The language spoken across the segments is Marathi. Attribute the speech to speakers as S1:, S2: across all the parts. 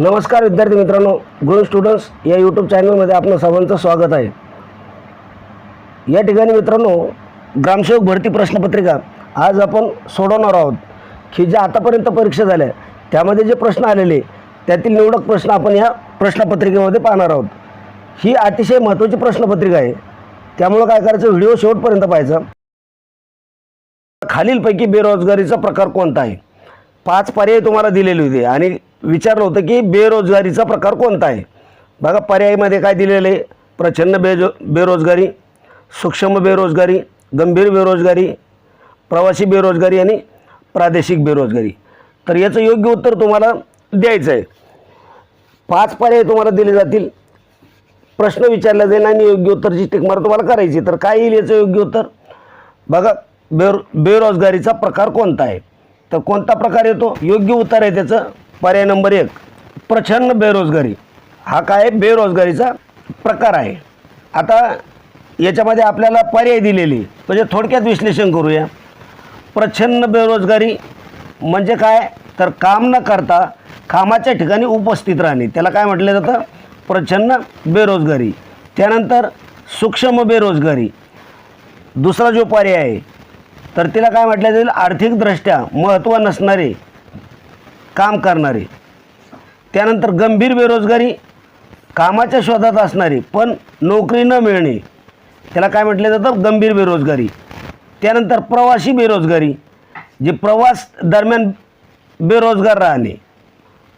S1: नमस्कार विद्यार्थी मित्रांनो. गुरु स्टुडंट्स या यूट्यूब चॅनलमध्ये आपलं सर्वांचं स्वागत आहे. या ठिकाणी मित्रांनो ग्रामसेवक भरती प्रश्नपत्रिका आज आपण सोडवणार आहोत. की ज्या आतापर्यंत परीक्षा झाल्या त्यामध्ये जे प्रश्न आलेले त्यातील निवडक प्रश्न आपण या प्रश्नपत्रिकेमध्ये पाहणार आहोत. ही अतिशय महत्त्वाची प्रश्नपत्रिका आहे. त्यामुळं काय करायचं व्हिडिओ शेवटपर्यंत पाहायचा. खालीलपैकी बेरोजगारीचा प्रकार कोणता आहे? पाच पर्याय तुम्हाला दिलेले होते आणि विचारलं होतं की बेरोजगारीचा प्रकार कोणता आहे? बघा पर्यायमध्ये काय दिलेलं आहे? प्रचंड बेजो बेरोजगारी सूक्ष्म बेरोजगारी गंभीर बेरोजगारी प्रवासी बेरोजगारी आणि प्रादेशिक बेरोजगारी. तर याचं योग्य उत्तर तुम्हाला द्यायचं आहे. पाच पर्याय तुम्हाला दिले जातील. प्रश्न विचारला जाईल आणि योग्य उत्तरची टिकमार तुम्हाला करायची. तर काय येईल याचं योग्य उत्तर? बघा बेरो बेरोजगारीचा प्रकार कोणता आहे? तर कोणता प्रकार येतो? योग्य उत्तर आहे त्याचं. पर्याय नंबर एक प्रचंड बेरोजगारी. हा काय बेरोजगारीचा प्रकार आहे. आता याच्यामध्ये आपल्याला पर्याय दिलेली म्हणजे थोडक्यात विश्लेषण करूया. प्रचंड बेरोजगारी म्हणजे काय? तर काम न करता कामाच्या ठिकाणी उपस्थित राहणे. त्याला काय म्हटलं जातं? प्रचंड बेरोजगारी. त्यानंतर सूक्ष्म बेरोजगारी. दुसरा जो पर्याय आहे तर तिला काय म्हटलं जाईल? आर्थिकदृष्ट्या महत्त्व नसणारे काम करणारे. त्यानंतर गंभीर बेरोजगारी कामाच्या शोधात असणारी पण नोकरी न मिळणे. त्याला काय म्हटलं जातं? गंभीर बेरोजगारी. त्यानंतर प्रवासी बेरोजगारी जे प्रवास दरम्यान बेरोजगार राहणे.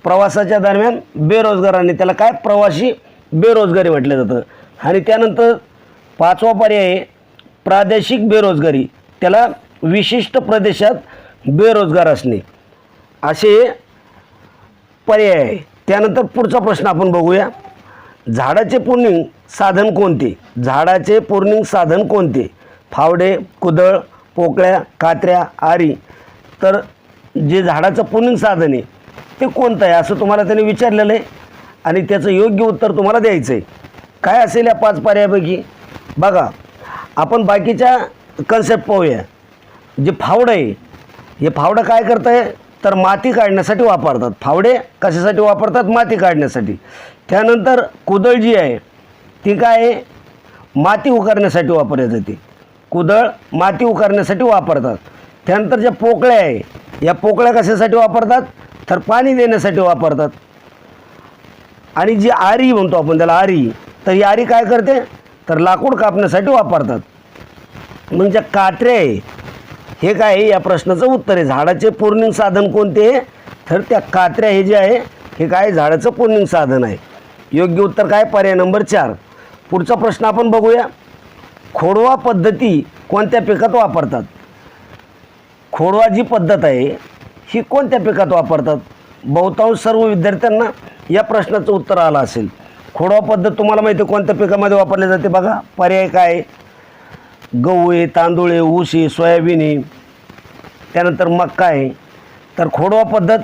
S1: प्रवासाच्या दरम्यान बेरोजगार राहणे. त्याला काय? प्रवासी बेरोजगारी म्हटलं जातं. आणि त्यानंतर पाचवा पर्याय प्रादेशिक बेरोजगारी. त्याला विशिष्ट प्रदेशात बेरोजगार असणे. असे पर्याय आहे. त्यानंतर पुढचा प्रश्न आपण बघूया. झाडाचे पूर्णिंग साधन कोणते? झाडाचे पुर्निंग साधन कोणते? फावडे कुदळ पोकळ्या कात्र्या आरी. तर जे झाडाचं पुर्निंग साधन आहे ते कोणतं आहे? असं तुम्हाला त्याने विचारलेलं आहे. आणि त्याचं योग्य उत्तर तुम्हाला द्यायचं आहे. काय असेल या पाच पर्यायापैकी? बघा आपण बाकीच्या कन्सेप्ट पाहूया. जे फावडं आहे हे फावडं काय करतं आहे तर माती काढण्यासाठी वापरतात. फावडे कशासाठी वापरतात? माती काढण्यासाठी. त्यानंतर कुदळ जी आहे ती काय आहे? माती उकारण्यासाठी वापरली जाते. कुदळ माती उकारण्यासाठी वापरतात. त्यानंतर ज्या पोकळ्या आहे या पोकळ्या कशासाठी वापरतात? तर पाणी देण्यासाठी वापरतात. आणि जी आरी म्हणतो आपण त्याला आरी तर ही आरी काय करते? तर लाकूड कापण्यासाठी वापरतात. मग ज्या कात्र्या आहे हे काय आहे या प्रश्नाचं उत्तर आहे. झाडाचे पूर्णिंग साधन कोणते आहे? तर त्या कात्र्या हे जे आहे हे काय झाडाचं पूर्णिंग साधन आहे. योग्य उत्तर काय? पर्याय नंबर चार. पुढचा प्रश्न आपण बघूया. खोडवा पद्धती कोणत्या पिकात वापरतात? खोडवा जी पद्धत आहे ही कोणत्या पिकात वापरतात? बहुतांश सर्व विद्यार्थ्यांना या प्रश्नाचं उत्तर आलं असेल. खोडवा पद्धत तुम्हाला माहिती आहे कोणत्या पिकामध्ये वापरली जाते बघा. पर्याय काय आहे? गहू आहे तांदूळ आहे ऊस आहे सोयाबीन आहे. त्यानंतर मक्का आहे. तर खोडवा पद्धत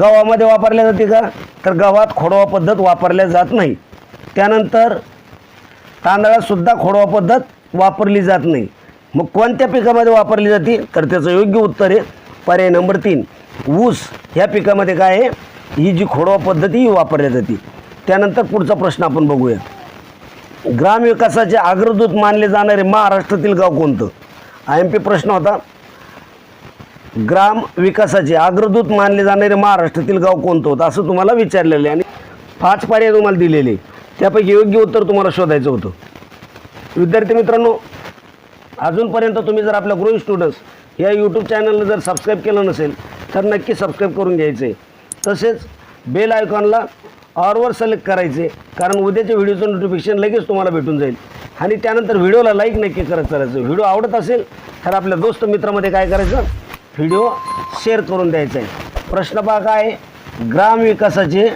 S1: गव्हामध्ये वापरल्या जाते का? तर गव्हात खोडवा पद्धत वापरल्या जात नाही. त्यानंतर तांदळातसुद्धा खोडवा पद्धत वापरली जात नाही. मग कोणत्या पिकामध्ये वापरली जाते? तर त्याचं योग्य उत्तर आहे पर्याय नंबर तीन. ऊस ह्या पिकामध्ये काय आहे? ही जी खोडवा पद्धती ही वापरली जाते. त्यानंतर पुढचा प्रश्न आपण बघूया ग्रामविकासाचे अग्रदूत मानले जाणारे महाराष्ट्रातील गाव कोणतं? आय एम पी प्रश्न होता. ग्राम विकासाचे अग्रदूत मानले जाणारे महाराष्ट्रातील गाव कोणतं होतं असं तुम्हाला विचारलेलं आहे आणि पाच पर्याय तुम्हाला दिलेले त्यापैकी योग्य उत्तर तुम्हाला शोधायचं होतं. विद्यार्थी मित्रांनो अजूनपर्यंत तुम्ही जर आपल्या ग्रोईंग स्टुडंट्स या यूट्यूब चॅनलला जर सबस्क्राईब केलं नसेल तर नक्की सबस्क्राईब करून घ्यायचं आहे तसेच बेल आयकॉनला ऑरवर सिलेक्ट करायचे. कारण उद्याच्या व्हिडिओचं नोटिफिकेशन लगेच तुम्हाला भेटून जाईल. आणि त्यानंतर व्हिडिओला लाईक नक्की करत करायचं व्हिडिओ आवडत असेल तर आपल्या दोस्त मित्रामध्ये काय करायचं? व्हिडिओ शेअर करून द्यायचा आहे. प्रश्न पहा काय ग्राम ग्रामविकासाचे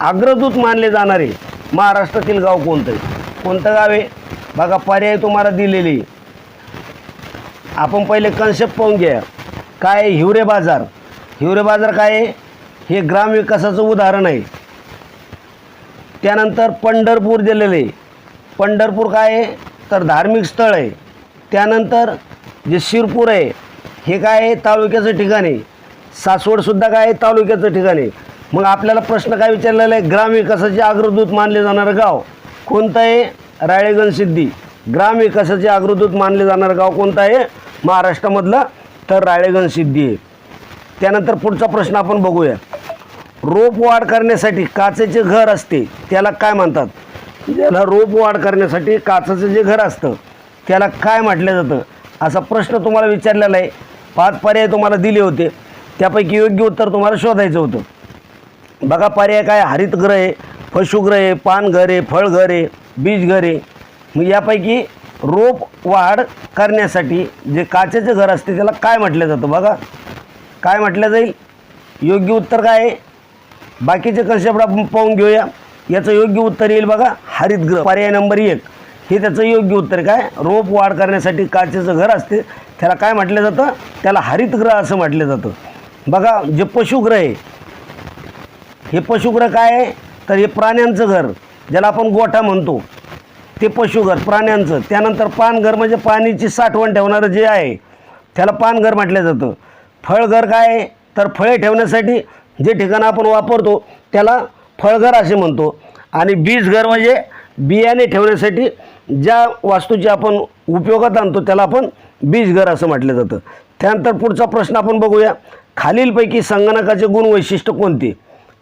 S1: अग्रदूत मानले जाणारे महाराष्ट्रातील गाव कोणतं आहे? कोणतं गाव आहे? बघा पर्याय तुम्हाला दिलेली. आपण पहिले कन्सेप्ट पाहून घ्या. काय आहे? हिवरे बाजार. हिवरे बाजार काय आहे? हे ग्रामविकासाचं उदाहरण आहे. त्यानंतर पंढरपूर दिलेलं. आहे पंढरपूर काय आहे? तर धार्मिक स्थळ आहे. त्यानंतर जे शिरपूर आहे हे काय आहे? तालुक्याचं ठिकाण आहे. सासवडसुद्धा काय आहे? तालुक्याचं ठिकाण आहे. मग आपल्याला प्रश्न काय विचारलेला आहे? ग्रामविकासाचे अग्रदूत मानले जाणारं गाव कोणतं आहे? राळेगण सिद्धी. ग्रामविकासाचे अग्रदूत मानले जाणारं गाव कोणतं आहे? महाराष्ट्रामधलं तर राळेगण सिद्धी आहे. त्यानंतर पुढचा प्रश्न आपण बघूया. रोप वाढ करण्यासाठी काचेचे घर असते त्याला काय म्हणतात? ज्याला रोप वाढ करण्यासाठी काचेचं जे घर असतं त्याला काय म्हटलं जातं? असा प्रश्न तुम्हाला विचारलेला आहे. पाच पर्याय तुम्हाला दिले होते. त्यापैकी योग्य उत्तर तुम्हाला शोधायचं होतं. बघा पर्याय काय? हरितग्रह आहे पशुग्रह आहे पानघर आहे फळघर आहे बीजघर. आहे मग यापैकी रोप वाढ करण्यासाठी जे काचेचं घर असते त्याला काय म्हटलं जातं? बघा. काय म्हटलं जाईल? योग्य उत्तर काय आहे? बाकीचे कन्सेप्ट आपण पाहून घेऊया. याचं योग्य उत्तर येईल बघा. हरितगृह पर्याय नंबर एक. हे त्याचं योग्य उत्तर काय? रोप वाढ करण्यासाठी काचेचं घर असते. त्याला काय म्हटलं जातं? त्याला हरितगृह असं म्हटलं जातं. बघा जे पशुग्रह आहे हे पशुग्रह काय आहे? तर हे प्राण्यांचं घर ज्याला आपण गोठा म्हणतो. ते पशुघर प्राण्यांचं. त्यानंतर पानघर म्हणजे पाण्याची साठवण ठेवणारं जे आहे त्याला पानघर म्हटलं जातं. फळघर काय आहे? तर फळे ठेवण्यासाठी जे ठिकाण आपण वापरतो त्याला फळघर असे म्हणतो. आणि बीजघर म्हणजे बियाणे ठेवण्यासाठी ज्या वास्तूची आपण उपयोगात आणतो त्याला आपण बीजघर असं म्हटलं जातं. त्यानंतर पुढचा प्रश्न आपण बघूया. खालीलपैकी संगणकाचे गुण वैशिष्ट्य कोणते?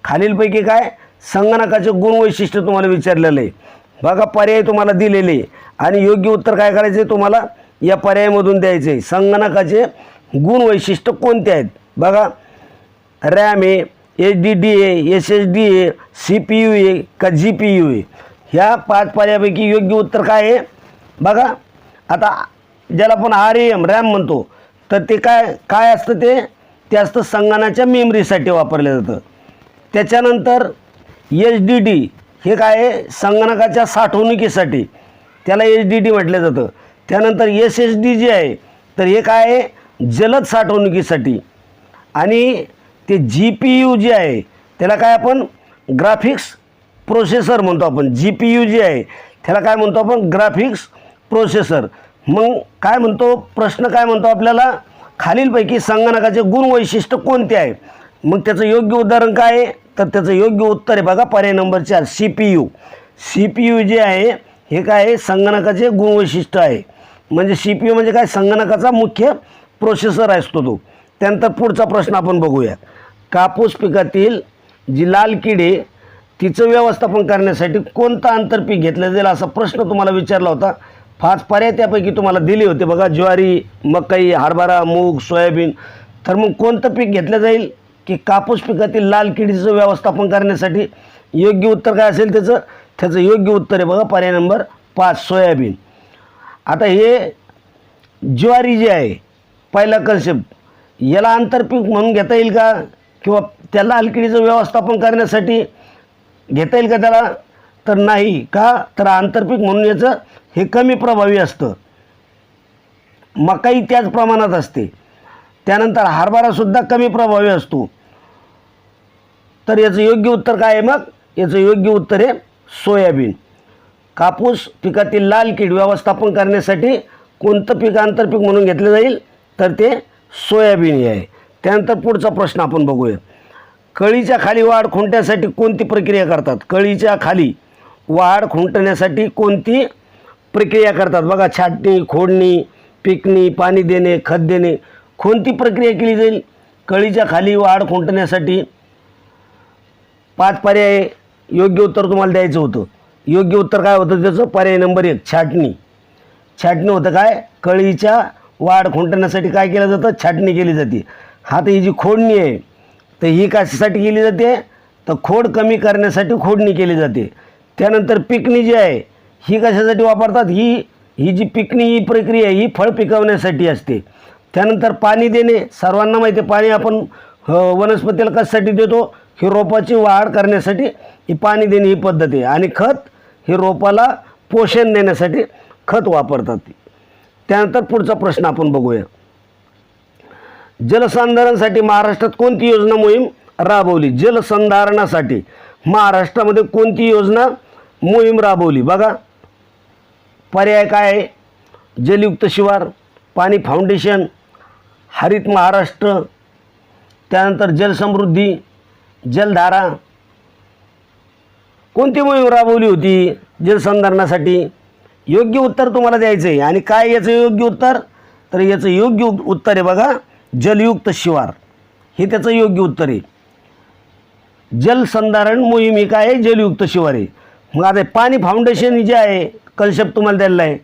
S1: खालीलपैकी काय? संगणकाचे गुण वैशिष्ट्य तुम्हाला विचारलेलं आहे. बघा पर्याय तुम्हाला दिलेले आहे. आणि योग्य उत्तर काय करायचं आहे तुम्हाला या पर्यायामधून द्यायचं आहे संगणकाचे गुण वैशिष्ट्य कोणते आहेत? बघा रॅम आहे एच डी डी आहे एस एच डी आहे सी पी यू आहे का जी पी यू आहे? ह्या पाच पर्यायापैकी योग्य उत्तर काय आहे? बघा आता ज्याला आपण आर ए एम रॅम म्हणतो तर ते काय काय असतं ते? ते असतं संगणकाच्या मेमरीसाठी वापरलं जातं. त्याच्यानंतर एच डी डी हे काय आहे? संगणकाच्या साठवणुकीसाठी. त्याला एच डी डी म्हटलं जातं. त्यानंतर एस एच डी जे आहे तर हे काय आहे? जलद साठवणुकीसाठी. आणि ते जी पी यू जे आहे त्याला काय आपण ग्राफिक्स प्रोसेसर म्हणतो आपण. जी पी यू जे आहे त्याला काय म्हणतो आपण? ग्राफिक्स प्रोसेसर मग काय म्हणतो? प्रश्न काय म्हणतो आपल्याला? खालीलपैकी संगणकाचे गुणवैशिष्ट्य कोणते आहे? मग त्याचं योग्य उदाहरण काय आहे? तर त्याचं योग्य उत्तर आहे बघा पर्याय नंबर चार C P U C P U जे आहे हे काय आहे? संगणकाचे गुणवैशिष्ट आहे. म्हणजे सी पी यू म्हणजे काय? संगणकाचा मुख्य प्रोसेसर असतो तो. त्यानंतर पुढचा प्रश्न आपण बघूया. कापूस पिकातील जी लाल किडे तिचं व्यवस्थापन करण्यासाठी कोणतं आंतरपीक घेतलं जाईल असा प्रश्न तुम्हाला विचारला होता. पाच पर्याय त्यापैकी तुम्हाला दिले होते बघा ज्वारी मकई हरभरा मूग सोयाबीन. तर मग कोणतं पीक घेतलं जाईल? की कापूस पिकातील लाल किडीचं व्यवस्थापन करण्यासाठी योग्य उत्तर काय असेल त्याचं? त्याचं योग्य उत्तर आहे बघा पर्याय नंबर पाच सोयाबीन. आता हे ज्वारी जे आहे पहिला कन्सेप्ट याला आंतरपीक म्हणून घेता येईल का? किंवा त्या लाल किडीचं व्यवस्थापन करण्यासाठी घेता येईल का त्याला? तर नाही का? तर आंतरपीक म्हणून याचं हे कमी प्रभावी असतं. मकाई त्याच प्रमाणात असते. त्यानंतर हरभरासुद्धा कमी प्रभावी असतो. तर याचं योग्य उत्तर काय आहे मग? याचं योग्य उत्तर आहे सोयाबीन. कापूस पिकातील लाल कीड व्यवस्थापन करण्यासाठी कोणतं पीक आंतरपीक म्हणून घेतलं जाईल? तर ते सोयाबीन हे आहे. त्यानंतर पुढचा प्रश्न आपण बघूया कळीच्या खाली वाढ खुंटण्यासाठी कोणती प्रक्रिया करतात? कळीच्या खाली वाढ खुंटण्यासाठी कोणती प्रक्रिया करतात? बघा छाटणी खोडणी पिकणी पाणी देणे खत देणे कोणती प्रक्रिया केली जाईल? कळीच्या खाली वाढ खुंटण्यासाठी पाच पर्याय योग्य उत्तर तुम्हाला द्यायचं होतं. योग्य उत्तर काय होतं त्याचं? पर्याय नंबर एक छाटणी. छाटणी होतं काय? कळीच्या वाढ खुंटण्यासाठी काय केलं जातं? छाटणी केली जाते. हा तर ही जी खोडणी आहे तर ही कशासाठी केली जाते? तर खोड कमी करण्यासाठी खोडणी केली जाते. त्यानंतर पिकणी जी आहे ही कशासाठी वापरतात? ही ही जी पिकणी ही प्रक्रिया आहे, ही फळ पिकवण्यासाठी असते. त्यानंतर पाणी देणे. सर्वांना माहिती आहे पाणी आपण वनस्पतीला कशासाठी देतो? ही रोपाची वाढ करण्यासाठी ही पाणी देणे ही पद्धत आहे. आणि खत हे रोपाला पोषण देण्यासाठी खत वापरतात. त्यानंतर पुढचा प्रश्न आपण बघूया. जलसंधारणासाठी महाराष्ट्रात कोणती योजना मोहीम राबवली? जलसंधारणासाठी महाराष्ट्रामध्ये कोणती योजना मोहीम राबवली? बघा. पर्याय काय आहे? जलयुक्त शिवार पाणी फाउंडेशन हरित महाराष्ट्र त्यानंतर जलसमृद्धी जलधारा कोणती मोहीम राबवली होती जलसंधारणासाठी? योग्य उत्तर तुम्हाला द्यायचं आहे आणि काय याचं योग्य उत्तर? तर याचं योग्य उत्तर आहे बघा. जलयुक्त शिवार. हे त्याचं योग्य उत्तर आहे. जलसंधारण मोहीम ही काय आहे जलयुक्त शिवार आहे. मग आता पाणी फाउंडेशन जे आहे कन्सेप्ट तुम्हाला द्यायला आहे.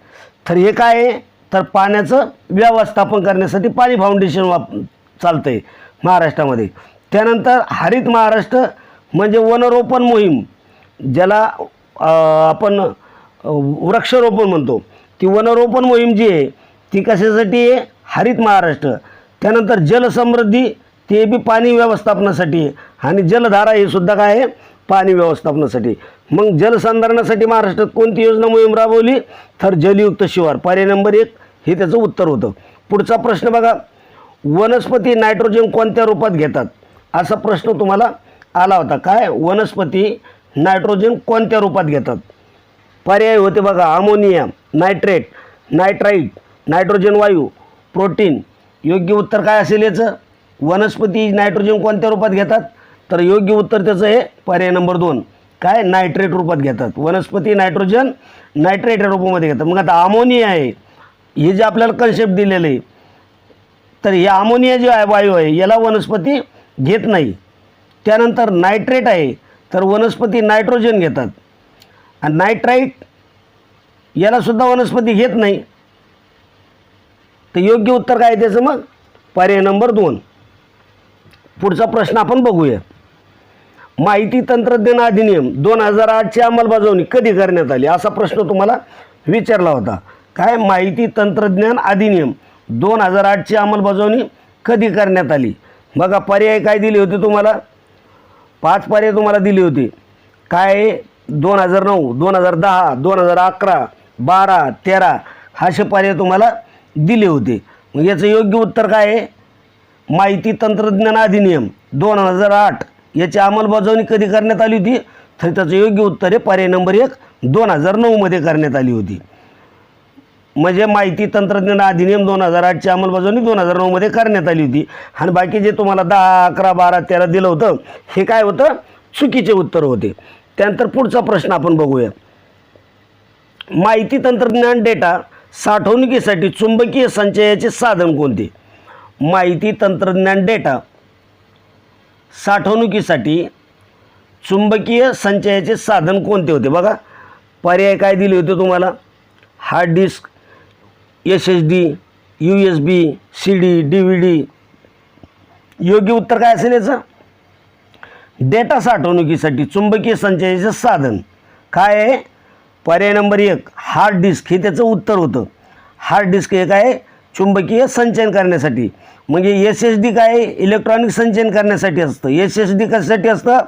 S1: तर हे काय आहे? तर पाण्याचं व्यवस्थापन करण्यासाठी पाणी फाउंडेशन वाप चालतं आहे महाराष्ट्रामध्ये. त्यानंतर हरित महाराष्ट्र म्हणजे वनरोपण मोहीम ज्याला आपण वृक्षारोपण म्हणतो. ती वनरोपण मोहीम जी आहे ती कशासाठी आहे? हरित महाराष्ट्र. त्यानंतर जलसमृद्धी ते बी पाणी व्यवस्थापनासाठी. आणि जलधारा हे सुद्धा काय आहे? पाणी व्यवस्थापनासाठी. मग जलसंधारणासाठी महाराष्ट्रात कोणती योजना मोहीम राबवली? तर जलयुक्त शिवार. पर्याय नंबर एक हे त्याचं उत्तर होतं. पुढचा प्रश्न बघा. वनस्पती नायट्रोजन कोणत्या रूपात घेतात? असा प्रश्न तुम्हाला आला होता. काय? वनस्पती नायट्रोजन कोणत्या रूपात घेतात? पर्याय होते बघा. अमोनिया नायट्रेट नायट्राईट नायट्रोजन वायू प्रोटीन योग्य उत्तर काय असेल याचं? वनस्पती नायट्रोजन कोणत्या रूपात घेतात? तर योग्य उत्तर त्याचं हे पर्याय नंबर दोन. काय? नायट्रेट रूपात घेतात. वनस्पती नायट्रोजन नायट्रेट या रूपामध्ये घेतात. मग आता अमोनिया आहे. हे जे आपल्याला कन्सेप्ट दिलेलं आहे तर हे अमोनिया जे आहे वायू आहे याला वनस्पती घेत नाही. त्यानंतर नायट्रेट आहे तर वनस्पती नायट्रोजन घेतात. आणि नायट्राईट यालासुद्धा वनस्पती घेत नाही. तर योग्य उत्तर काय आहे त्याचं मग? पर्याय नंबर दोन. पुढचा प्रश्न आपण बघूया. माहिती तंत्रज्ञान अधिनियम दोन हजार आठची अंमलबजावणी कधी करण्यात आली? असा प्रश्न तुम्हाला विचारला होता. काय माहिती तंत्रज्ञान अधिनियम दोन हजार आठची अंमलबजावणी कधी करण्यात आली? बघा पर्याय काय दिले होते तुम्हाला? पाच पर्याय तुम्हाला दिले होते. काय दोन हजार नऊ दोन हजार दहा दोन हजार अकरा बारा तेरा असे पर्याय तुम्हाला दिले होते. मग याचं योग्य उत्तर काय आहे? माहिती तंत्रज्ञान अधिनियम दोन हजार आठ याची अंमलबजावणी कधी करण्यात आली होती? तर त्याचं योग्य उत्तर आहे पर्याय नंबर एक दोन हजार नऊमध्ये करण्यात आली होती. म्हणजे माहिती तंत्रज्ञान अधिनियम दोन हजार आठची अंमलबजावणी दोन हजार नऊमध्ये करण्यात आली होती. आणि बाकी जे तुम्हाला दहा अकरा बारा तेरा दिलं होतं हे काय होतं? चुकीचे उत्तर होते. त्यानंतर पुढचा प्रश्न आपण बघूया. माहिती तंत्रज्ञान डेटा साठवणुकीसाठी चुंबकीय संचयाचे साधन कोणते? माहिती तंत्रज्ञान डेटा. साठवणुकीसाठी चुंबकीय संचयाचे साधन कोणते होते? बघा पर्याय काय दिले होते तुम्हाला? Hard disk S S D U S B C D D V D योग्य उत्तर काय असेल याचं? डेटा साठवणुकीसाठी चुंबकीय संचयाचे साधन. काय आहे? पर्याय नंबर एक हार्ड डिस्क हे त्याचं उत्तर होतं. हार्ड डिस्क एक आहे? चुंबकीय संचयन करण्यासाठी. म्हणजे एस एस डी काय इलेक्ट्रॉनिक संचयन करण्यासाठी असतं. एस एस डी कशासाठी असतं?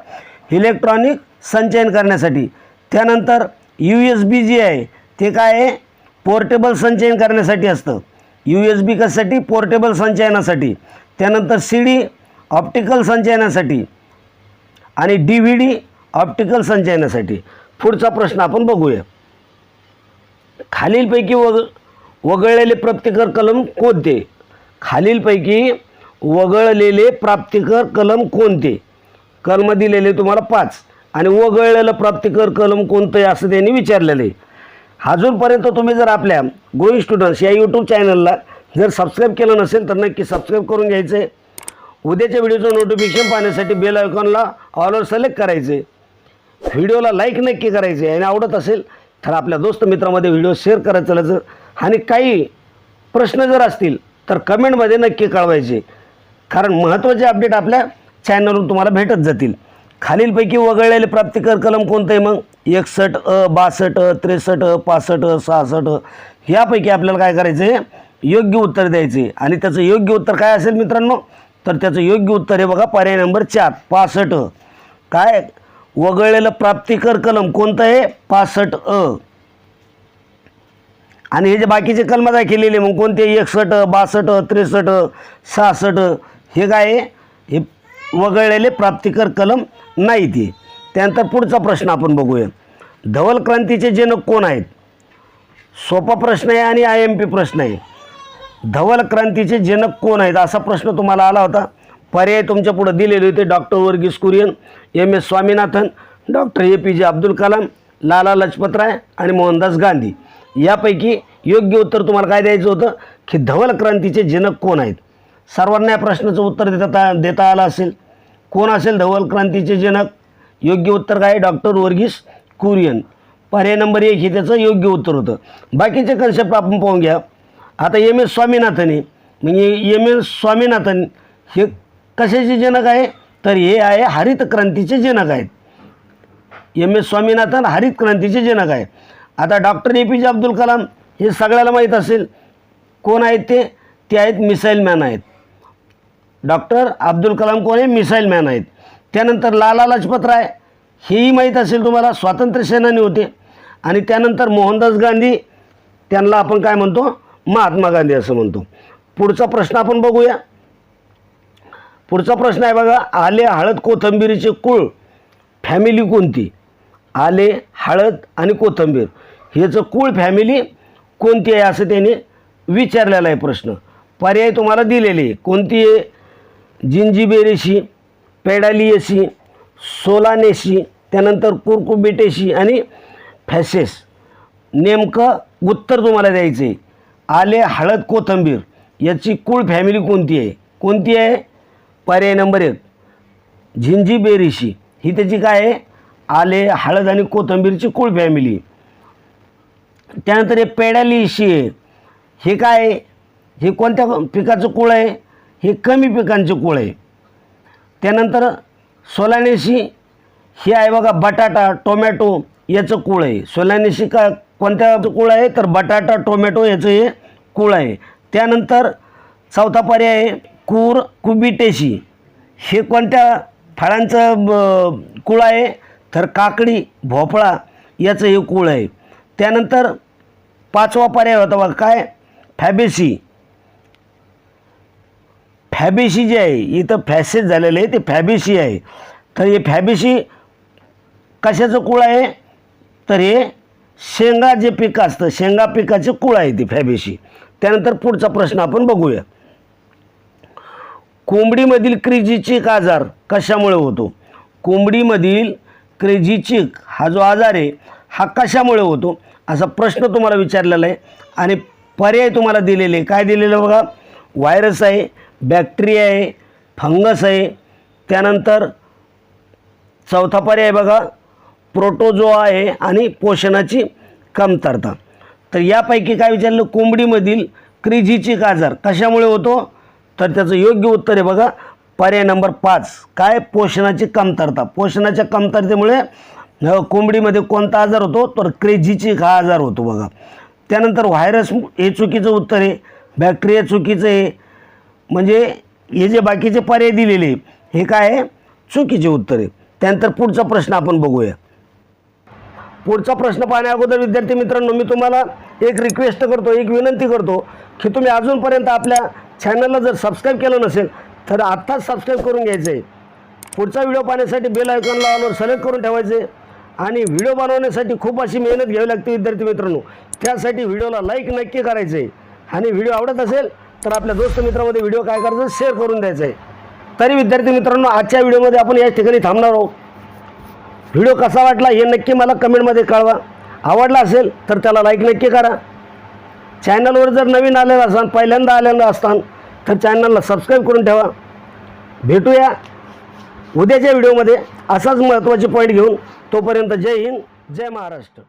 S1: इलेक्ट्रॉनिक संचयन करण्यासाठी. त्यानंतर यू एस बी जे आहे ते काय आहे? पोर्टेबल संचयन करण्यासाठी असतं. यू एस बी कशासाठी? पोर्टेबल संचयनासाठी. त्यानंतर सी डी ऑप्टिकल संचयनासाठी. आणि डी व्ही डी ऑप्टिकल संचयनासाठी. पुढचा प्रश्न आपण बघूया. खालीलपैकी वग वगळलेले प्राप्तिकर कलम कोणते? खालीलपैकी वगळलेले प्राप्तिकर कलम कोणते? कलम दिलेले तुम्हाला पाच आणि वगळलेलं प्राप्तिकर कलम कोणतं आहे असं त्यांनी विचारलेलं आहे. अजूनपर्यंत तुम्ही जर आपल्या गोईंग स्टुडंट्स या यूट्यूब चॅनलला जर सबस्क्राईब केलं नसेल तर नक्की सबस्क्राईब करून घ्यायचं आहे उद्याच्या व्हिडिओचं नोटिफिकेशन पाहण्यासाठी बेल आयकॉनला ऑलवर सिलेक्ट करायचे व्हिडिओला लाईक नक्की करायचे आणि आवडत असेल तर आपल्या दोस्त मित्रामध्ये व्हिडिओ शेअर करायचं चालायचं. आणि काही प्रश्न जर असतील तर कमेंटमध्ये नक्की कळवायचे. कारण महत्त्वाचे अपडेट आपल्या चॅनलवरून तुम्हाला भेटत जातील. खालीलपैकी वगळलेले प्राप्तिकर कलम कोणतं आहे मग? एकसष्ट अ बासष्ट त्रेसष्ट पासष्ट सहासष्ट. ह्यापैकी आपल्याला काय करायचं आहे योग्य उत्तर द्यायचे. आणि त्याचं योग्य उत्तर काय असेल मित्रांनो? तर त्याचं योग्य उत्तर आहे बघा पर्याय नंबर चार पासष्ट. काय? वगळलेलं प्राप्तिकर कलम. कोणतं आहे पासष्ट अ. आणि हे जे बाकीचे कलम केलेले मग कोणते? एकसष्ट बासष्ट त्रेसष्ट सहासष्ट. हे काय आहे? हे वगळलेले प्राप्तिकर कलम नाही ते. त्यानंतर पुढचा प्रश्न आपण बघूया. धवल क्रांतीचे जनक कोण आहेत? सोपा प्रश्न आहे आणि आय एम पी प्रश्न आहे. धवल क्रांतीचे जनक कोण आहेत? असा प्रश्न तुम्हाला आला होता. पर्याय तुमच्या पुढं दिलेले होते doctor Verghese Kurien M S Swaminathan doctor A P J Abdul Kalam लाला लजपतराय आणि मोहनदास गांधी. यापैकी योग्य उत्तर तुम्हाला काय द्यायचं होतं? की धवल क्रांतीचे जनक कोण आहेत? सर्वांना या प्रश्नाचं उत्तर देता देता आलं असेल. कोण असेल धवल क्रांतीचे जनक? योग्य उत्तर काय? डॉक्टर वर्गीस कुरियन. पर्याय नंबर एक हे त्याचं योग्य उत्तर होतं. बाकीचे कन्सेप्ट आपण पाहून घ्या. आता एम एस स्वामीनाथन आहे. म्हणजे एम एस स्वामीनाथन हे कशाचे जनक आहे? तर हे आहे हरित क्रांतीचे जनक आहेत. एम एस स्वामीनाथन हरित क्रांतीचे जनक आहे आता doctor A P J Abdul Kalam हे सगळ्याला माहीत असेल. कोण आहेत ते? ते आहेत मिसाईल मॅन आहेत. डॉक्टर अब्दुल कलाम कोण आहे? मिसाईल मॅन आहेत. त्यानंतर लाला लजपतराय हेही माहीत असेल तुम्हाला स्वातंत्र्य सेनानी होते. आणि त्यानंतर मोहनदास गांधी त्यांना आपण काय म्हणतो? महात्मा गांधी असं म्हणतो. पुढचा प्रश्न आपण बघूया. पुढचा प्रश्न आहे बघा आले हळद कोथंबीरीचे कुळ फॅमिली कोणती? आले हळद आणि कोथंबीर. ह्याचं कुळ फॅमिली कोणती आहे असं त्याने विचारलेला आहे प्रश्न. पर्याय तुम्हाला दिलेले आहे. कोणती आहे? जिंजीबेरेशी पेडालियसी सोलानेशी त्यानंतर कुरकुबिटेशी आणि फॅसेस. नेमकं उत्तर तुम्हाला द्यायचं आहे आले हळद कोथंबीर. याची कुळ फॅमिली कोणती आहे? कोणती आहे? पर्याय नंबर एक झिंजीबेरीशी ही त्याची काय आहे? आले हळद आणि कोथंबीरची कुळ फॅमिली त्यानंतर हे पेडालिशी आहे. हे काय आहे? हे कोणत्या पिकाचं कुळ आहे? हे कमी पिकांचे कुळ आहे. त्यानंतर सोलानेशी हे आहे बघा बटाटा टोमॅटो याचं कुळ आहे. सोलानेशी का कोणत्या कुळ आहे? तर बटाटा टोमॅटो याचं हे कुळ आहे. त्यानंतर चौथा पर्याय आहे कूर कुबिटेशी. हे कोणत्या फळांचं ब- कुळ आहे? तर काकडी भोपळा याचं हे कुळ आहे. त्यानंतर पाचवा पर्याय होता बघा काय? फॅबेसी. फॅबेशी जे आहे इथं फॅसेस झालेलं आहे ते फॅबेशी आहे. तर हे फॅबेशी कशाचं कुळ आहे? तर हे शेंगा जे पिकं असतं शेंगा पिकाचे कुळ आहे ते फॅबेशी त्यानंतर पुढचा प्रश्न आपण बघूया. कोंबडीमधील क्रेझीचिक आजार कशामुळे होतो? कोंबडीमधील क्रेझीचिक हा जो आजार आहे हा कशामुळे होतो? असा प्रश्न तुम्हाला विचारलेला आहे आणि पर्याय तुम्हाला दिलेले आहे. काय दिलेलं बघा? व्हायरस आहे बॅक्टेरिया आहे फंगस आहे. त्यानंतर चौथा पर्याय बघा प्रोटोजोआ आहे आणि पोषणाची कमतरता. तर यापैकी काय विचारलं? कोंबडीमधील क्रिजीची आजार कशामुळे होतो? तर त्याचं योग्य उत्तर आहे बघा पर्याय नंबर पाच. काय? पोषणाची कमतरता. पोषणाच्या कमतरतेमुळे कोंबडीमध्ये कोणता आजार होतो? तर क्रेजीची हा आजार होतो बघा. त्यानंतर व्हायरस हे चुकीचं उत्तर आहे. बॅक्टेरिया चुकीचं आहे. म्हणजे हे जे बाकीचे पर्याय दिलेले हे काय आहे? चुकीचे उत्तर आहे. त्यानंतर पुढचा प्रश्न आपण बघूया. पुढचा प्रश्न पाहण्या अगोदर विद्यार्थी मित्रांनो मी तुम्हाला एक रिक्वेस्ट करतो एक विनंती करतो की तुम्ही अजूनपर्यंत आपल्या चॅनलला जर सबस्क्राईब केलं नसेल तर आत्ताच सबस्क्राईब करून घ्यायचं. आहे पुढचा व्हिडिओ पाहण्यासाठी बेल आयकॉनला ऑलवर सिलेक्ट करून ठेवायचे. आणि व्हिडिओ बनवण्यासाठी खूप अशी मेहनत घ्यावी लागते विद्यार्थी मित्रांनो. त्यासाठी व्हिडिओला लाईक नक्की करायचं. आहे आणि व्हिडिओ आवडत असेल तर आपल्या दोस्त मित्रामध्ये व्हिडिओ काय करायचं शेअर करून द्यायचं. आहे तरी विद्यार्थी मित्रांनो आजच्या व्हिडिओमध्ये आपण याच ठिकाणी थांबणार आहोत. व्हिडिओ कसा वाटला हे नक्की मला कमेंटमध्ये कळवा. आवडला असेल तर त्याला लाईक नक्की करा. चॅनलवर जर नवीन आलेला असाल पहिल्यांदा आलेलं असताल तर चॅनलला सबस्क्राईब करून ठेवा. भेटूया उद्याच्या व्हिडिओमध्ये असाच महत्त्वाचे पॉईंट घेऊन. तोपर्यंत जय हिंद जय महाराष्ट्र.